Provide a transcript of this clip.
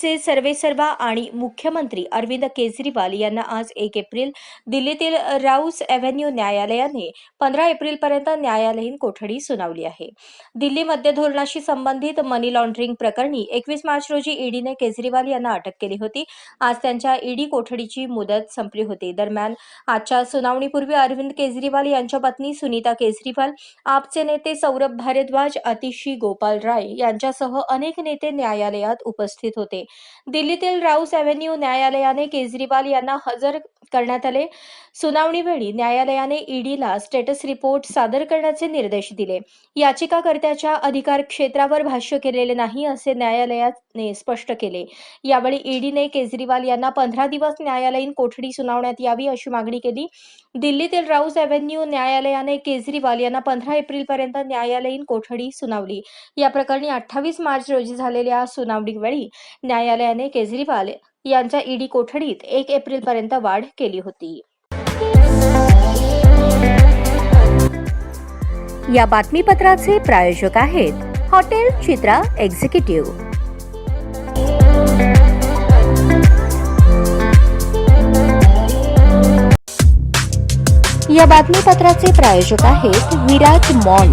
आपचे सर्वेसर्वा आणि मुख्यमंत्री अरविंद केजरीवाल यांना आज एक एप्रिल दिल्लीतील राऊस एव्हेन्यू न्यायालयाने पंधरा एप्रिलपर्यंत न्यायालयीन कोठडी सुनावली आहे. दिल्ली मध्य धोरणाशी संबंधित मनी लॉन्ड्रिंग प्रकरणी एकवीस मार्च रोजी ईडीने केजरीवाल यांना अटक केली होती. आज त्यांच्या ईडी कोठडीची मुदत संपली होती. दरम्यान आजच्या सुनावणीपूर्वी अरविंद केजरीवाल यांच्या पत्नी सुनीता केजरीवाल आपचे नेते सौरभ भारद्वाज अतिशी गोपाल राय यांच्यासह अनेक नेते न्यायालयात उपस्थित होते. दिल्लीतील राऊस अव्हेन्यू न्यायालयाने केजरीवाल यांना हजर करण्यात आले. सुनावणीवेळी न्यायालयाने ईडीला स्टेटस रिपोर्ट सादर करण्याचे निर्देश दिले. याचिकाकर्त्याच्या अधिकार क्षेत्रावर भाष्य केलेले नाही असे न्यायालयाने स्पष्ट केले. यावेळी ईडीने केजरीवाल यांना पंधरा दिवस न्यायालयीन कोठडी सुनावण्यात यावी अशी मागणी केली. दिल्लीतील राऊस एव्हेन्यू न्यायालयाने केजरीवाल यांना पंधरा एप्रिलपर्यंत न्यायालयीन कोठडी सुनावली. या प्रकरणी अठ्ठावीस मार्च रोजी झालेल्या सुनावणीवेळी न्यायालयाने केजरीवाल यांच्या ईडी कोठडीत एक एप्रिलपर्यंत वाढ केली होती. या बातमीपत्राचे प्रायोजक आहेत हॉटेल चित्रा एक्झिक्युटिव्ह. या बातमीपत्राचे प्रायोजक आहेत विराज मॉल.